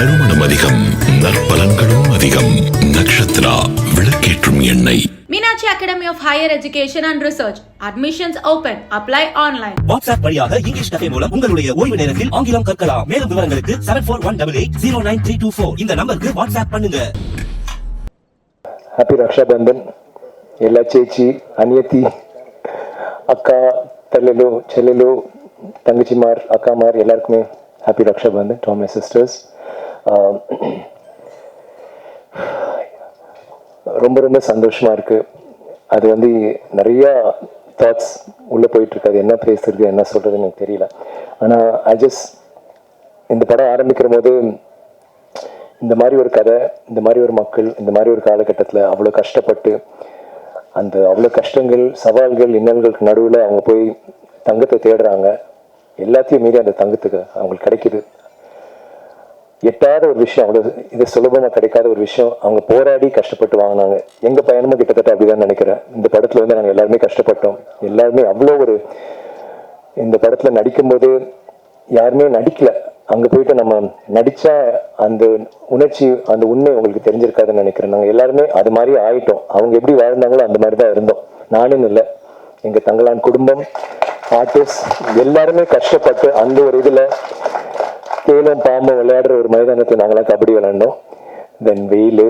நறுமணம் அதிகம் நற்பலன்களும் அதிகம். நக்ஷத்ரா விளக்கேற்றும் எண்ணெய். Meenakshi academy of higher education and research. Admissions open apply online WhatsApp வழியாக இங்கிலீஷ் கஃபே மூலம் உங்களுடைய ஓய்வு நேரத்தில் ஆங்கிலம் கற்கலாம். மேலும் விவரங்களுக்கு seven four one double eight zero nine three two four இந்த நம்பருக்கு வாட்ஸ்அப் பண்ணுங்க. ஹாப்பி ரக்ஷாபந்தன் எல்லா சேச்சி அனியத்தி அக்கா தள்ளலு செல்லலு தங்கச்சிமார் அக்காமார் எல்லாருக்குமே ஹாப்பி ரக்ஷாபந்தன் டாம் சிஸ்டர்ஸ் ரொம்ப ரொம்ப சந்தோஷமாக இருக்குது அது வந்து நிறையா தாட்ஸ் உள்ளே போயிட்டுருக்கு அது என்ன பேசுறது என்ன சொல்கிறதுன்னு எனக்கு தெரியல. ஆனால் ஐ ஜஸ்ட் இந்த படம் ஆரம்பிக்கிற போது இந்த மாதிரி ஒரு கதை இந்த மாதிரி ஒரு மக்கள் இந்த மாதிரி ஒரு காலகட்டத்தில் அவ்வளோ கஷ்டப்பட்டு அந்த அவ்வளோ கஷ்டங்கள் சவால்கள் இன்னல்களுக்கு நடுவில் அவங்க போய் தங்கத்தை தேடுறாங்க. எல்லாத்தையும் மீறி அந்த தங்கத்துக்கு அவங்களுக்கு கிடைக்கிது. எட்டாத ஒரு விஷயம் அவ்வளோ இது சுலபமாக கிடைக்காத ஒரு விஷயம் அவங்க போராடி கஷ்டப்பட்டு வாங்கினாங்க. எங்கள் பயணமும் கிட்டத்தட்ட அப்படிதான் நினைக்கிறேன். இந்த படத்தில் வந்து நாங்கள் எல்லாருமே கஷ்டப்பட்டோம். எல்லாருமே அவ்வளோ ஒரு இந்த படத்தில் நடிக்கும்போது யாருமே நடிக்கல. அங்கே போயிட்டு நம்ம நடித்தா அந்த உணர்ச்சி அந்த உண்மை உங்களுக்கு தெரிஞ்சிருக்காதுன்னு நினைக்கிறேன். நாங்கள் எல்லாருமே அது மாதிரி ஆயிட்டோம். அவங்க எப்படி வாழ்ந்தாங்களோ அந்த மாதிரி தான் இருந்தோம். நானும் இல்லை. எங்கள் தங்களான் குடும்பம் ஆர்டிஸ்ட் எல்லாருமே கஷ்டப்பட்டு அந்த ஒரு இதில் தேலும் பாம்பும் விளையாடுற ஒரு மைதானத்தில் நாங்களாம் கபடி விளையாண்டோம். தென் வெயில்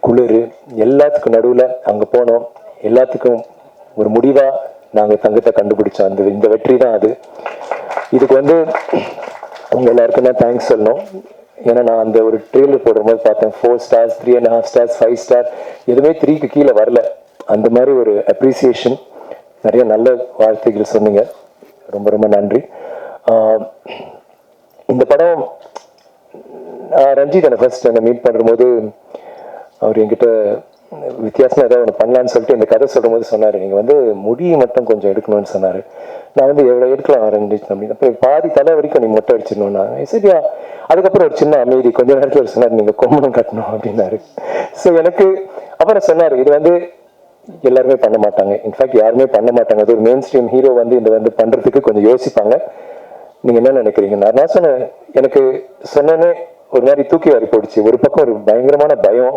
குளிர் எல்லாத்துக்கும் நடுவில் அங்கே போனோம். எல்லாத்துக்கும் ஒரு முடிவாக நாங்கள் தங்கத்தை கண்டுபிடிச்சோம். அந்த இந்த வெற்றி தான் அது. இதுக்கு வந்து உங்கள் எல்லாருக்கும் தான் தேங்க்ஸ் சொல்லணும். ஏன்னா நான் அந்த ஒரு ட்ரெயிலர் போடும்போது பார்த்தேன். Four stars three and half stars five star எதுவுமே த்ரீக்கு கீழே வரல. அந்த மாதிரி ஒரு அப்ரிசியேஷன் நிறைய நல்ல வார்த்தைகள் சொன்னீங்க. ரொம்ப ரொம்ப நன்றி. ஆஹ் இந்த படம் ரஞ்சித் என்னை ஃபர்ஸ்ட் என்னை மீட் பண்ணும்போது அவர் என்கிட்ட வித்தியாசமா ஏதாவது ஒன்று பண்ணலான்னு சொல்லிட்டு இந்த கதை சொல்லும்போது சொன்னார். நீங்கள் வந்து முடியை மட்டும் கொஞ்சம் எடுக்கணும்னு சொன்னார். நான் வந்து எவ்வளோ எடுக்கலாம் ரஞ்சித் அப்படின்னு. அப்போ பாதி தலை வரைக்கும் நீ மொட்டை அடிச்சிடணும்னா. சரியா. அதுக்கப்புறம் ஒரு சின்ன அமைதி. கொஞ்ச நேரத்தில் ஒரு சொன்னார் நீங்கள் கொம்பனம் கட்டணும் அப்படின்னாரு. ஸோ எனக்கு அப்புறம் சொன்னார் இது வந்து எல்லாருமே பண்ண மாட்டாங்க. இன்ஃபேக்ட் யாருமே பண்ண மாட்டாங்க. அது ஒரு மெயின் ஸ்ட்ரீம் ஹீரோ வந்து இந்த வந்து பண்ணுறதுக்கு கொஞ்சம் யோசிப்பாங்க. நீங்க என்ன நினைக்கிறீங்க? நான் சொன்னேன் எனக்கு சொன்னேனே ஒரு மாதிரி தூக்கி வாரி போடுச்சு. ஒரு பக்கம் ஒரு பயங்கரமான பயம்.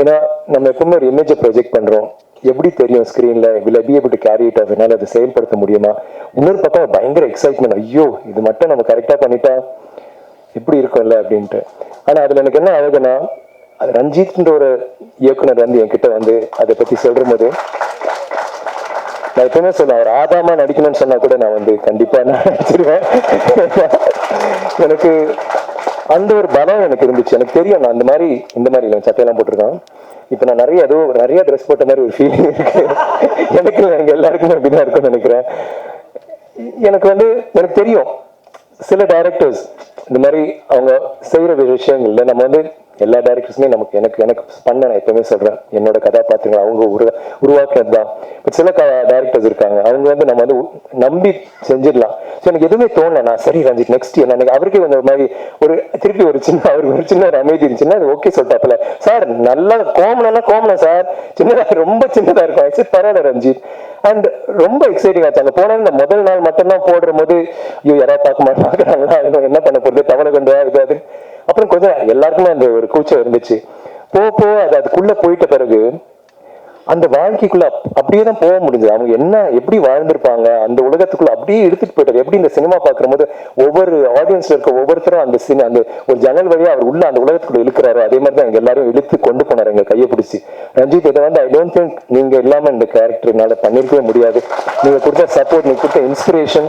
ஏன்னா நம்ம எப்பவுமே ஒரு இமேஜை ப்ரொஜெக்ட் பண்றோம். எப்படி தெரியும் ஸ்க்ரீனில் will be able to carry it it அதை செயல்படுத்த முடியுமா? இன்னொரு பக்கம் பயங்கர எக்ஸைட்மெண்ட் ஐயோ இது மட்டும் நம்ம கரெக்டா பண்ணிட்டா எப்படி இருக்கும்ல அப்படின்ட்டு. ஆனா அதுல எனக்கு என்ன ஆகுதுன்னா அது ரஞ்சித்ன்ற ஒரு இயக்குனர் வந்து என்கிட்ட வந்து அதை பத்தி சொல்கிற போது நான் எப்பவுமே சொல்லுவேன் அவர் ஆதாமா நடிக்கணும்னு சொன்னா கூட நான் வந்து கண்டிப்பா நான் நடிச்சிருவேன். எனக்கு அந்த ஒரு பலம் எனக்கு இருந்துச்சு. எனக்கு தெரியும் நான் அந்த மாதிரி இந்த மாதிரி இல்லை சட்டையெல்லாம் போட்டிருக்கான். இப்போ நான் நிறைய ஏதோ நிறைய ட்ரெஸ் போட்ட மாதிரி ஒரு ஃபீலிங் இருக்கு. எனக்கு இல்லை, எல்லாருக்குமே அப்படிதான் இருக்கும்னு நினைக்கிறேன். எனக்கு வந்து எனக்கு தெரியும். சில டைரக்டர்ஸ் இந்த மாதிரி அவங்க செய்கிற விஷயங்கள்ல நம்ம வந்து எல்லா டேரக்டர்ஸுமே நமக்கு எனக்கு எனக்கு பண்ண நான் எப்பவுமே சொல்றேன். என்னோட கதாபாத்திரங்கள் அவங்க உரு உருவாக்கினது தான் பட் சில டேரக்டர்ஸ் இருக்காங்க. அவங்க வந்து நம்ம வந்து நம்பி செஞ்சிடலாம். ஸோ எனக்கு எதுவுமே தோணல. நான் சரி ரஞ்சித் நெக்ஸ்ட் என்ன எனக்கு அவருக்கே கொஞ்சம் ஒரு மாதிரி ஒரு திருப்பி ஒரு சின்ன அவருக்கு ஒரு சின்ன ஒரு அமைதி இருந்துச்சுன்னா அது ஓகே சொல்லிட்டாப்புல. சார் நல்லா கோமனா கோமனா சார் சின்னதா ரொம்ப சின்னதாக இருக்கும். சரி பரவாயில்ல ரஞ்சித். அண்ட் ரொம்ப எக்ஸைட்டிங் ஆச்சு. அங்கே போனால் இந்த முதல் நாள் மட்டும்தான் போடுற போது ஐயோ யாராவது பார்க்க மாட்டாங்க என்ன பண்ண போகிறது தவளை கொண்டு வா, இது அது. அப்புறம் கொஞ்சம் எல்லாருக்குமே அந்த ஒரு கூச்சம் இருந்துச்சு. போக போக அது அதுக்குள்ள போயிட்ட பிறகு அந்த வாழ்க்கைக்குள்ள அப்படியே தான் போக முடிஞ்சது. அவங்க என்ன எப்படி வாழ்ந்திருப்பாங்க அந்த உலகத்துக்குள்ள அப்படியே எடுத்துட்டு போயிட்டாரு. எப்படி இந்த சினிமா பாக்குற போது ஒவ்வொரு ஆடியன்ஸ்ல இருக்க ஒவ்வொருத்தரும் அந்த சினி அந்த ஒரு ஜன்னல் வழியா அவர் உள்ள அந்த உலகத்துக்குள்ள இழுக்கிறாரு அதே மாதிரி தான் எல்லாரும் இழுத்து கொண்டு போனாரு எங்க கையை பிடிச்சி. ரஞ்சித் இதை வந்து ஐ டோன்ட் திங்க் நீங்க இல்லாம இந்த கேரக்டர்னால பண்ணிருக்கவே முடியாது. நீங்க கொடுத்த சப்போர்ட் நீங்க கொடுத்த இன்ஸ்பிரேஷன்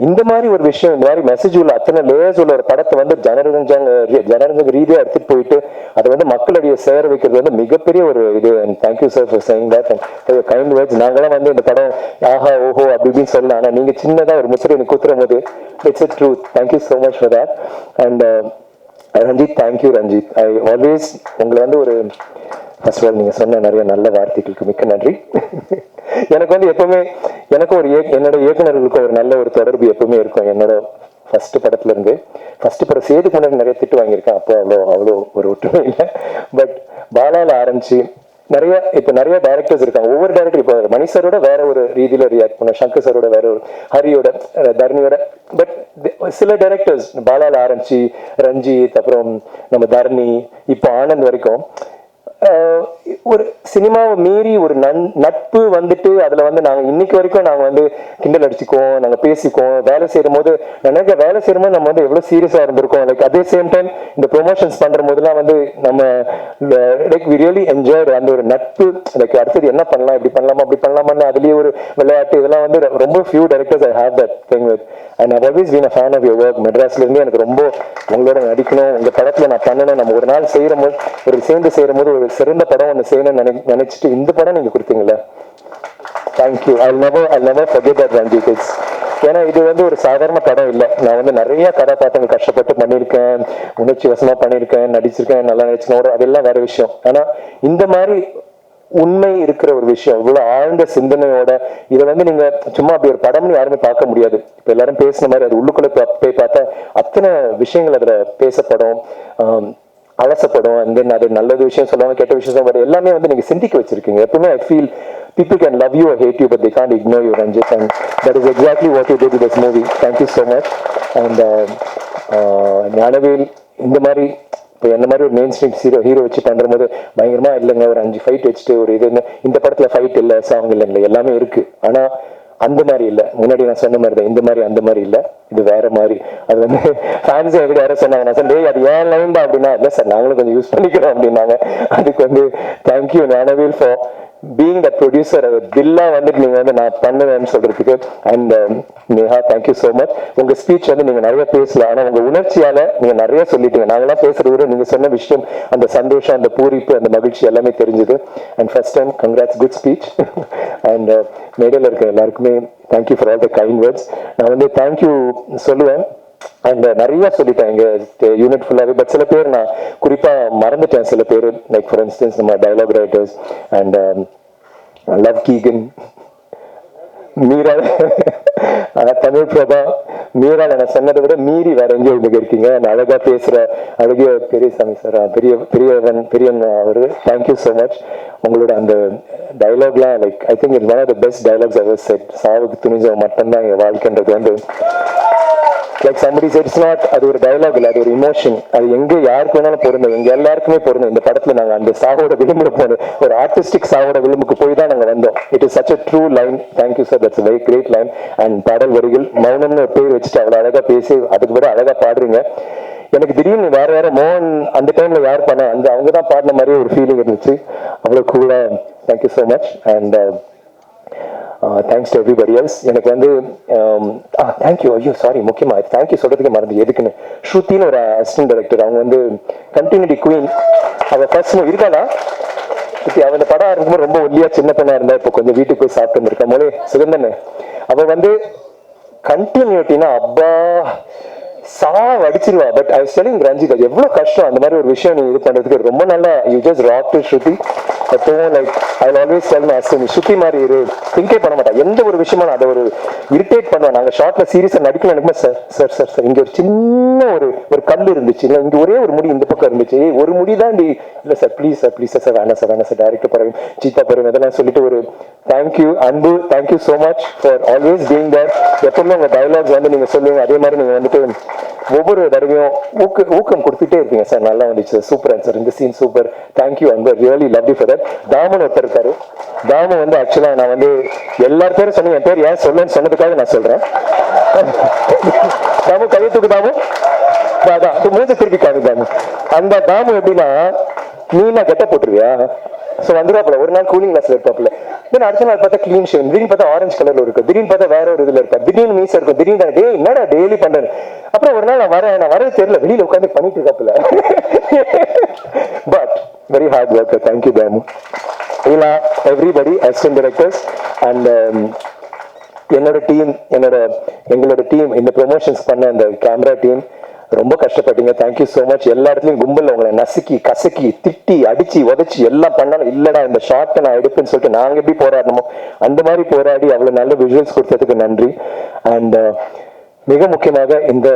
இந்த மாதிரி ஒரு விஷயம் இந்த மாதிரி மெசேஜ் உள்ள அத்தனை லேயர்ஸ் உள்ள ஒரு படத்தை வந்து ஜனரஞ்சங்க ஜனரஞ்சக ரீதியா எடுத்துட்டு போயிட்டு அதை வந்து மக்களிடையே சேர வைக்கிறது வந்து மிகப்பெரிய ஒரு இது. Thank you sir for saying that and kind words நாங்களாம் வந்து இந்த படம் ஆஹா ஓஹோ அப்படி இப்படின்னு சொல்லலாம் ஆனால் நீங்கள் சின்னதாக ஒரு முசிறி எனக்கு குத்துற போது it's it truth thank you so much for that and Ranjith thank you Ranjith I always உங்களை வந்து ஒரு ஃபர்ஸ்ட் நீங்க நீங்கள் சொன்ன நிறைய நல்ல வார்த்தைகளுக்கு மிக்க நன்றி. எனக்கு வந்து எப்பவுமே எனக்கும் ஒரு என்னோட இயக்குநர்களுக்கு ஒரு நல்ல ஒரு தொடர்பு எப்பவுமே இருக்கும். என்னோட ஃபர்ஸ்ட் படத்துல இருந்து. ஃபர்ஸ்ட் படம் சேது முன்னாடி நிறைய திட்டு வாங்கியிருக்கேன். அப்போ அவ்வளோ அவ்வளோ ஒரு ஒற்றுமை இல்லை. பட் பாலால ஆரம்பிச்சு நிறைய இப்ப நிறைய டைரக்டர்ஸ் இருக்காங்க. ஒவ்வொரு டைரக்டர் இப்போ மணி சரோட வேற ஒரு ரீதியில ரியாக்ட் பண்ண சங்கர் சரோட வேற ஒரு ஹரியோட தர்ணியோட தரணியோட. பட் சில டைரக்டர்ஸ் பாலால ஆரம்பிச்சு ரஞ்சித் அப்புறம் நம்ம தரணி இப்போ ஆனந்த் வரைக்கும் ஒரு சினிமாவை மீறி ஒரு நன் நட்பு வந்துட்டு அதில் வந்து நாங்கள் இன்னைக்கு வரைக்கும் நாங்கள் வந்து கிண்டல் அடிச்சுக்குவோம் நாங்கள் பேசிக்குவோம் வேலை செய்யும் போது நினைக்க வேலை செய்யும் போது நம்ம வந்து எவ்வளோ சீரியஸாக இருந்திருக்கோம். லைக் அதே சேம் டைம் இந்த ப்ரொமோஷன்ஸ் பண்ணுற போதெல்லாம் வந்து நம்ம லைக் வி ரியலி என்ஜாய் அந்த ஒரு நட்பு. லைக் அடுத்தது என்ன பண்ணலாம் இப்படி பண்ணலாமா அப்படி பண்ணலாமான்னு அதுலேயே ஒரு விளையாட்டு. இதெல்லாம் வந்து ரொம்ப few directors I have that thing with and I always been a fan of your work மெட்ராஸ்லேருந்து எனக்கு ரொம்ப உங்களோட நடிக்கணும். உங்கள் படத்தில் நான் பண்ணணும். நம்ம ஒரு நாள் செய்கிற போது ஒரு சேர்ந்து செய்கிற போது ஒரு சிறந்த படம் ஒன்று செய்யணும்னு நினை நினச்சிட்டு இந்த படம் நீங்கள் கொடுத்தீங்களே thank you I never I never forget that Ranjith it's ஏன்னா இது வந்து ஒரு சாதாரண படம் இல்லை. நான் வந்து நிறைய கதாபாத்திரங்கள் கஷ்டப்பட்டு பண்ணியிருக்கேன். உணர்ச்சி வசமாக பண்ணியிருக்கேன். நடிச்சிருக்கேன். நல்லா நடிச்சிருக்கேன். அதெல்லாம் வேற விஷயம். ஆனால் இந்த மாதிரி உண்மை இருக்கிற ஒரு விஷயம். இவ்வளவு ஆழ்ந்த சிந்தனையோட இதை வந்து நீங்க சும்மா அப்படி ஒரு படம்னு யாருமே பார்க்க முடியாது. இப்ப எல்லாரும் பேசின மாதிரி அது உள்ளுக்குள்ள போய் பார்த்தா அத்தனை விஷயங்கள் அதுல பேசப்படும் அலசப்படும். அண்ட் தென் அது நல்லது விஷயம் சொல்லுவாங்க கெட்ட விஷயம் சொல்லுவாங்க எல்லாமே வந்து நீங்க சிந்திக்க வச்சிருக்கீங்க. எப்பவுமே I feel people can love you hate you but they can't ignore you Ranjith and that is exactly what you you this movie thank you so much and Gnanavel இந்த மாதிரி இப்போ என்ன மாதிரி ஒரு மெயின் ஸ்ட்ரீம் ஹீரோ ஹீரோ வச்சு பண்ணுற போது பயங்கரமா இல்லைங்க. ஒரு அஞ்சு ஃபைட் வச்சுட்டு ஒரு இது இந்த படத்துல ஃபைட் இல்லை சாங் இல்லை எல்லாமே இருக்கு. ஆனா அந்த மாதிரி இல்ல. முன்னாடி நான் சொன்ன மாதிரி தான் இந்த மாதிரி அந்த மாதிரி இல்ல. இது வேற மாதிரி. அது வந்து ஃபேன்ஸ் எப்படி யாரும் சொன்னாங்க. நான் சொன்னேன் அது ஏன் லைன் தான் அப்படின்னா இல்லை சார் நாங்களும் கொஞ்சம் யூஸ் பண்ணிக்கிறோம் அப்படின்னாங்க. அதுக்கு வந்து thank you Gnanavel for being the producer பில்லா வந்துட்டு நீங்க வந்து நான் பண்ணுவேன்னு சொல்றதுக்கு and Neha thank you so much உங்க ஸ்பீச் வந்து நீங்க நிறைய பேசல ஆனா உங்க உணர்ச்சியால நீங்க நிறைய சொல்லிட்டீங்க. நாங்களாம் பேசுறது விட நீங்க சொன்ன விஷயம் அந்த சந்தோஷம் அந்த பூரிப்பு அந்த மகிழ்ச்சி எல்லாமே தெரிஞ்சது. And first time congrats good speech and மேடையில் இருக்க எல்லாருக்குமே thank you for all the kind words நான் வந்து தேங்க்யூ சொல்லுவேன். அண்ட் நிறைய சொல்லிட்டேன். எங்க யூனிட் ஃபுல்லாகவே பட் சில பேர் நான் குறிப்பா மறந்துட்டேன். சில பேர் லைக் ஃபார் இன்ஸ்டன்ஸ் நம்ம டைலாக் ரைட்டர்ஸ் அண்ட் லவ் கீகன் மீரா அஹ் தமிழ் பிரபா மீரா நான் சொன்னதை விட மீறி வேற எங்கேயோ இன்னைக்கு இருக்கீங்க. and அழகா பேசுற அழகிய பெரியசாமி சார் பெரிய பெரியவன் பெரியன் அவரு. தேங்க்யூ ஸோ மச் உங்களோட அந்த டைலாக்லாம் like I think it one of the best dialogues ever said சாவுக்கு துணிஞ்சவன் மட்டும்தான் என் வாழ்க்கைன்றது வந்து லைக் சம்படி இட்ஸ் நாட் அது ஒரு டைலாக் இல்லை அது ஒரு இமோஷன் அது எங்க யாருக்கு வேணாலும் பொருந்தும். எங்க எல்லாருக்குமே பொருந்தும். இந்த படத்துல நாங்க அந்த சாவோட விளிம்புல போனோம் ஒரு ஆர்டிஸ்டிக் சாவோட விளிம்புக்கு போய் தான் நாங்க வந்தோம். It is such a true line thank you sir that's very great line and பாடல் வரிகள் மௌனம்னு ஒரு பேர் வச்சுட்டு அவ்வளோ அழகா பேசி அதுக்கு பிறகு அழகா பாடுறீங்க. எனக்கு திடீர்னு வேற வேற மோகன் அந்த டைம்ல யார் பண்ண அந்த அவங்க தான் பாடின மாதிரி ஒரு ஃபீலிங் இருந்துச்சு. அவ்வளோ கூலா thank you so much and thanks to everybody else எனக்கு வந்து um, ah, தேங்க்யூ ஐயோ சாரி முக்கியமா தேங்க்யூ சொல்கிறதுக்கே மறந்து எதுக்குன்னு? ஸ்ருத்தின்னு ஒரு அசிஸ்டன்ட் டைரக்டர் அவங்க வந்து கண்டினியூட்டி குயின் அவள் ஃபர்ஸ்ட் இருக்காளா? ஸ்ருதி அவ இந்த படம் இருக்கும்போது ரொம்ப ஒல்லியா சின்ன பொண்ணா இருந்தா இப்போ கொஞ்சம் வீட்டுக்கு போய் சாப்பிட்டு இருக்கா மொழி சுகந்தன் அவ வந்து கண்டினியூட்டினா அப்பா சா அடிச்சிருவா பட் ஐ ஸ்டெலிங் ரஞ்சித் அது எவ்வளவு கஷ்டம் அந்த மாதிரி ஒரு விஷயம் நீ இது பண்றதுக்கு. ரொம்ப நல்லா you just rock to Shruti எப்பவும் like I always tell my நீ ஸ்ருதி மாதிரி இரு. திங்கே பண்ண மாட்டேன் எந்த ஒரு விஷயமா நான் அதை ஒரு இரிட்டேட் பண்ணுவேன். நாங்க ஷார்ட்ல சீரியஸா நடிக்கல நினைக்கும் சார் சார் சார் சார் இங்க ஒரு சின்ன ஒரு ஒரு கல் இருந்துச்சு. இல்லை இங்க ஒரே ஒரு முடி இந்த பக்கம் இருந்துச்சு. ஒரு முடி தான் இல்ல sir please sir please sir வேணாம் சார் வேணாம் சார் டேரக்டர் பரவி சீத்தா பரவி இதெல்லாம் சொல்லிட்டு ஒரு thank you Anbu thank you so much for always being there எப்பவுமே உங்கள் டைலாக்ஸ் வந்து நீங்கள் சொல்லுவீங்க. அதே மாதிரி நீங்கள் வந்துட்டு ஒவ்வொரு தடவையும் ஊக்க ஊக்கம் கொடுத்துட்டே இருப்பீங்க சார் நல்லா வந்துச்சு. சூப்பர் சார் இந்த scene super thank you Anbu really love you for that Thaman ஒருத்தர் இருக்காரு. தாமன் வந்து ஆக்சுவலாக நான் வந்து எல்லார் பேரும் சொன்னீங்க. என் பேர் ஏன் சொல்லுன்னு சொன்னதுக்காக நான் சொல்கிறேன் தாமு கையை தூக்கு தாமு. அதான் அது மூஞ்ச திருப்பி காமி தாமு. அந்த தாமு எப்படின்னா நீ என்ன கெட்ட போட்டுருவியா? ஸோ வந்துருவாப்புல ஒரு நாள் கூலிங் கிளாஸ்ல இருப்பாப்புல. தென் அடுத்த நாள் பார்த்தா க்ளீன் ஷேவ் திடீர்னு பார்த்தா ஆரஞ்சு கலர்ல இருக்கு. திடீர்னு பார்த்தா வேற ஒரு இதுல இருக்கா திடீர்னு மீஸ் இருக்கும். திடீர்னு டே என்னடா டெய்லி பண்றேன் அப்புறம் ஒரு நாள் நான் வரேன். நான் வரது தெரியல. வெளியில உட்காந்து பண்ணிட்டு இருக்காப்புல. But very hard work thank you Dhamu இல்லா எவ்ரிபடி அசிஸ்டன்ட் டைரக்டர்ஸ் அண்ட் என்னோட டீம் என்னோட எங்களோட டீம் இந்த ப்ரொமோஷன்ஸ் பண்ண அந்த கேமரா டீம் ரொம்ப கஷ்டப்பட்டீங்க. தேங்க்யூ ஸோ மச் எல்லா இடத்துலையும் கும்பல்ல உங்களை நசுக்கி கசக்கி திட்டி அடிச்சு உதச்சி எல்லாம் பண்ணாலும் இல்லடா இந்த ஷார்ட்டை நான் எடுப்பேன்னு சொல்லிட்டு நாங்க எப்படி போராடணுமோ அந்த மாதிரி போராடி அவ்வளவு நல்ல விஷுவல்ஸ் கொடுத்ததுக்கு நன்றி. அண்ட் மிக முக்கியமாக இந்த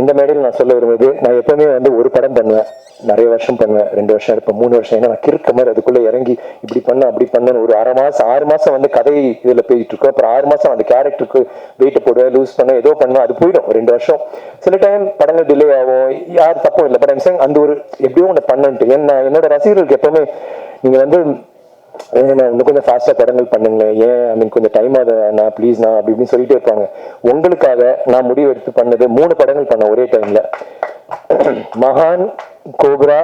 இந்த மேடையில் நான் சொல்ல விரும்புவது நான் எப்பவுமே வந்து ஒரு படம் பண்ணுவேன். நிறைய வருஷம் பண்ணுவேன். ரெண்டு வருஷம் இருப்பேன் மூணு வருஷம் ஏன்னா நான் கிறுக்க மாதிரி அதுக்குள்ள இறங்கி இப்படி பண்ண அப்படி பண்ணணும் ஒரு அரை மாசம் ஆறு மாசம் வந்து கதை இதுல போயிட்டு இருக்கோம் அப்புறம் ஆறு மாசம் அந்த கேரக்டருக்கு வெயிட்டை போடுவேன் லூஸ் பண்ண ஏதோ பண்ணுவேன் அது போயிடும். ரெண்டு வருஷம். சில டைம் படங்கள் டிலே ஆகும். யார் தப்பும் இல்லை. பட் ஐம் அந்த ஒரு எப்படியோ ஒன்று பண்ணன்ட்டு. ஏன்னா என்னோட ரசிகர்களுக்கு எப்பவுமே நீங்க வந்து இன்னும் கொஞ்சம் ஃபாஸ்ட்டாக படங்கள் பண்ணுங்களேன். ஏன்? ஐ மீன் கொஞ்சம் டைம் ஆகுது. நான் ப்ளீஸ் நான் அப்படி இப்படின்னு சொல்லிட்டே இருப்பாங்க. உங்களுக்காக நான் முடிவு எடுத்து பண்ணது மூணு படங்கள் பண்ண ஒரே டைம்ல மகான் Cobra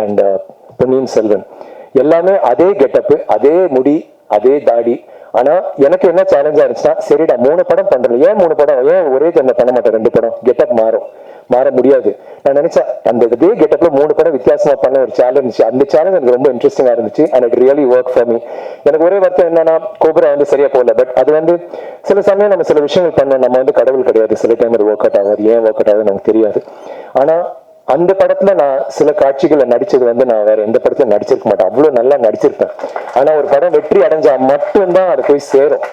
and uh, Ponniyin Selvan. எல்லாமே அதே கெட்டப்பு அதே முடி அதே தாடி. ஆனா எனக்கு என்ன சேலஞ்சா இருந்துச்சுன்னா சரிடா மூணு படம் பண்றேன். ஏன் மூணு படம்? ஏன் ஒரே டைம்ல பண்ண மாட்டேன்? ரெண்டு படம். கெட்டப் மாறும். மாற முடியாது. நான் நினைச்சேன் அந்த இதே கெட்டப்ல மூணு படம் வித்தியாசமா பண்ண ஒரு சேலஞ்ச் அந்த சேலஞ்ச் எனக்கு ரொம்ப இன்ட்ரெஸ்டிங்கா இருந்துச்சு. And it really work for me எனக்கு ஒரே வருத்தம் என்னன்னா கோபுரா வந்து சரியா போகல. பட் அது வந்து சில சமயம் நம்ம சில விஷயங்கள் பண்ண நம்ம வந்து கடவுள் கிடையாது. சில டைம் அது ஒர்க் அவுட் ஆகாது. ஏன் ஒர்க் அவுட் ஆகுது நமக்கு தெரியாது. ஆனா அந்த படத்துல நான் சில காட்சிகளை நடிச்சது வந்து நான் வேற எந்த படத்துல நடிச்சிருக்க மாட்டேன். அவ்வளவு நல்லா நடிச்சிருப்பேன். ஆனா ஒரு படம் வெற்றி அடைஞ்சா மட்டும்தான் அது போய் சேரும்.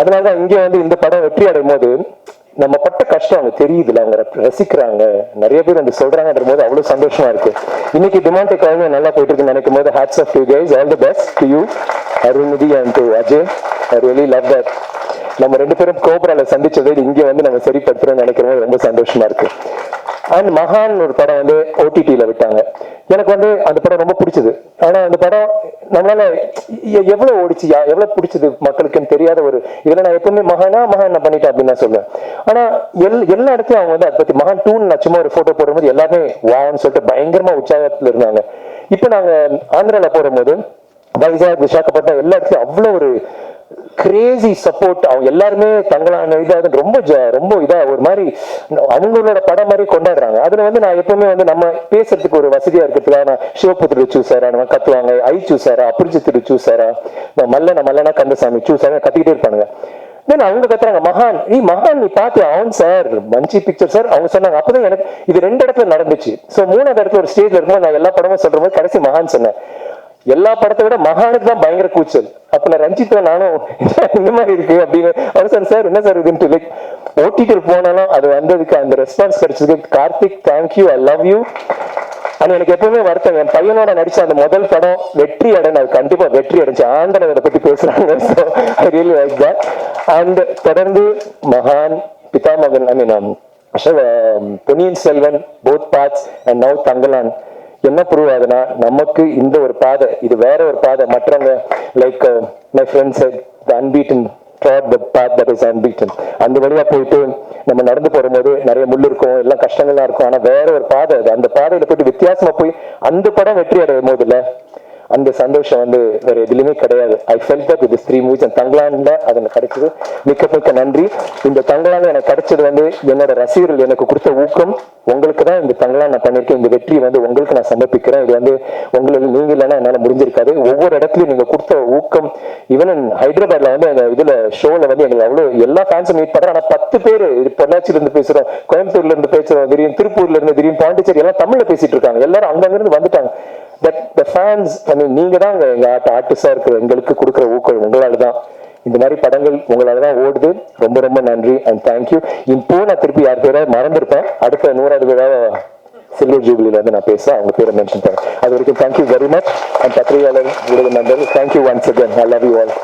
அதனாலதான் இங்க வந்து இந்த படம் வெற்றி அடையும் போது நம்ம பட்ட கஷ்டம் அவங்க தெரியுதுல அவங்க ரசிக்கிறாங்க. நிறைய பேர் அந்த சொல்றாங்கன்ற போது அவ்வளவு சந்தோஷமா இருக்கு. இன்னைக்கு டிமாண்டிக் அவங்க நல்லா போயிட்டு இருக்கு நினைக்கும் போது hats off you guys all the best to you Arulnithi and to Ajay. I really love that நம்ம ரெண்டு பேரும் கோபுரால சந்திச்சதை இங்க வந்து நம்ம சரிப்படுத்துறோம்னு நினைக்கிற போது ரொம்ப சந்தோஷமா இருக்கு. அண்ட் மகான் ஒரு படம் வந்து ஓடிடியில் விட்டாங்க. எனக்கு வந்து அந்த படம் ரொம்ப பிடிச்சது. ஆனால் அந்த படம் நம்மளால எவ்வளோ ஓடிச்சு எவ்வளோ பிடிச்சது மக்களுக்குன்னு தெரியாத ஒரு இதில் நான் எப்பவுமே மகானா மகான் நான் பண்ணிட்டேன் அப்படின்னு நான் சொல்லுவேன். ஆனால் எல் எல்லா இடத்துலையும் அவங்க வந்து அதை பற்றி மகான் டூன்னு நான் சும்மா ஒரு ஃபோட்டோ போடும்போது எல்லாருமே வான்னு சொல்லிட்டு பயங்கரமாக உற்சாகத்தில் இருந்தாங்க. இப்போ நாங்கள் ஆந்திராவில் போடும்போது வைசாக் விசாகப்பட்டினம் எல்லா இடத்துலையும் அவ்வளோ ஒரு கிரேசி சப்போர்ட் அவங்க எல்லாருமே தங்களான இதாக ரொம்ப ஜ- ரொம்ப இதா ஒரு மாதிரி அவங்களோட படம் மாதிரி கொண்டாடுறாங்க. அதுல வந்து நான் எப்பவுமே வந்து நம்ம பேசுறதுக்கு ஒரு வசதியா இருக்கிறதுக்காக நான் சிவபுத்திர சூசாரா நம்ம கத்துவாங்க ஐ சூசாரா அபிரிஜித் சூசாரா மல்லன மல்லனா கந்தசாமி சூசாரா கத்திக்கிட்டே இருப்பானுங்க. தென் அவங்க கத்துறாங்க மகான். நீ மகான் நீ பார்த்து அவன் சார் மஞ்சி பிக்சர் சார் அவங்க சொன்னாங்க. அப்பதான் எனக்கு இது ரெண்டு இடத்துல நடந்துச்சு. சோ மூணாவது இடத்துல ஒரு ஸ்டேஜ்ல இருக்கும்போது நான் எல்லா படமும் சொல்ற போது கடைசி மகான் சொன்னேன். எல்லா படத்தை விட மகானுக்கு தான் பயங்கர கூச்சல். அப்ப நான் ரஞ்சித் நானும் இந்த மாதிரி இருக்கு? அப்படின்னு. அவர் சார் சார் என்ன சார் இதுன்ட்டு லைக் ஓட்டிட்டு போனாலும் அது வந்ததுக்கு அந்த ரெஸ்பான்ஸ் கிடைச்சதுக்கு Karthik thank you I love you ஆனா எனக்கு எப்பவுமே வருத்தம் என் பையனோட நடிச்ச அந்த முதல் படம் வெற்றி அடைஞ்சு அது கண்டிப்பா வெற்றி அடைஞ்சு ஆண்டவன் பத்தி பேசுறாங்க. I really like that and தொடர்ந்து மகான் Pithamagan I mean um, um, Ponniyin Selvan both parts and now Thangalaan. என்ன ப்ரூவ் ஆகுதுன்னா நமக்கு இந்த ஒரு பாதை இது வேற ஒரு பாதை. மற்றவங்க like my friends the unbeaten trod the path that is unbeaten அந்த வழியா போயிட்டு நம்ம நடந்து போகும்போது நிறைய முள் இருக்கும் எல்லாம் கஷ்டங்கள்லாம் இருக்கும். ஆனா வேற ஒரு பாதை அது. அந்த பாதையில போயிட்டு வித்தியாசமா போய் அந்த படம் வெற்றி அடையும் போதுல அந்த சந்தோஷம் வந்து வேற எதுலையுமே கிடையாது. ஐ ஃபெல் தட் இது த்ரீ மூவிஸ் அண்ட் தங்கலான்ல அது எனக்கு கிடைச்சது. மிக்க மிக்க நன்றி. இந்த தங்கலான் எனக்கு கிடைச்சது வந்து என்னோட ரசிகர்கள் எனக்கு கொடுத்த ஊக்கம். உங்களுக்கு தான் இந்த தங்களான் நான் பண்ணிருக்கேன் இந்த வெற்றி வந்து உங்களுக்கு நான் சமர்ப்பிக்கிறேன். இது வந்து உங்களுக்கு நீங்க இல்லைன்னா என்னால முடிஞ்சிருக்காது. ஒவ்வொரு இடத்துலயும் நீங்க கொடுத்த ஊக்கம் ஈவன் ஹைதராபாத்ல வந்து அந்த இதுல ஷோல வந்து எங்களுக்கு அவ்வளவு எல்லா ஃபேன்ஸும் மீட் பண்றேன் ஆனா பத்து பேர் பொள்ளாச்சியில இருந்து பேசுறோம் கோயம்புத்தூர்ல இருந்து பேசுறோம் திடீர்னு திருப்பூர்ல இருந்து திடீர்னு பாண்டிச்சேரி எல்லாம் தமிழ்ல பேசிட்டு இருக்காங்க. எல்லாரும் அங்கங்க இருந்து வந்துட்டாங்க. பட் த ஃபேன்ஸ் ஐ நீங்க தான் எங்க- ஆர்டிஸ்டா இருக்கிற எங்களுக்கு கொடுக்குற ஊக்கம் உங்களால தான் இந்த மாதிரி படங்கள் உங்களால தான் ஓடுது. ரொம்ப ரொம்ப நன்றி அண்ட் தேங்க்யூ இப்போ நான் திருப்பி யார் பேராவது மறந்துருப்பேன். அடுத்த நூறாவது விழாவை சில்வர் ஜூபிலில வந்து நான் பேச அவங்க பேரை மென்ஷன் பண்ணேன் அது வரைக்கும் தேங்க்யூ வெரி மச் அண்ட் பத்திரிகையாளர் ஊடக நண்பர்கள் thank you once again I love you all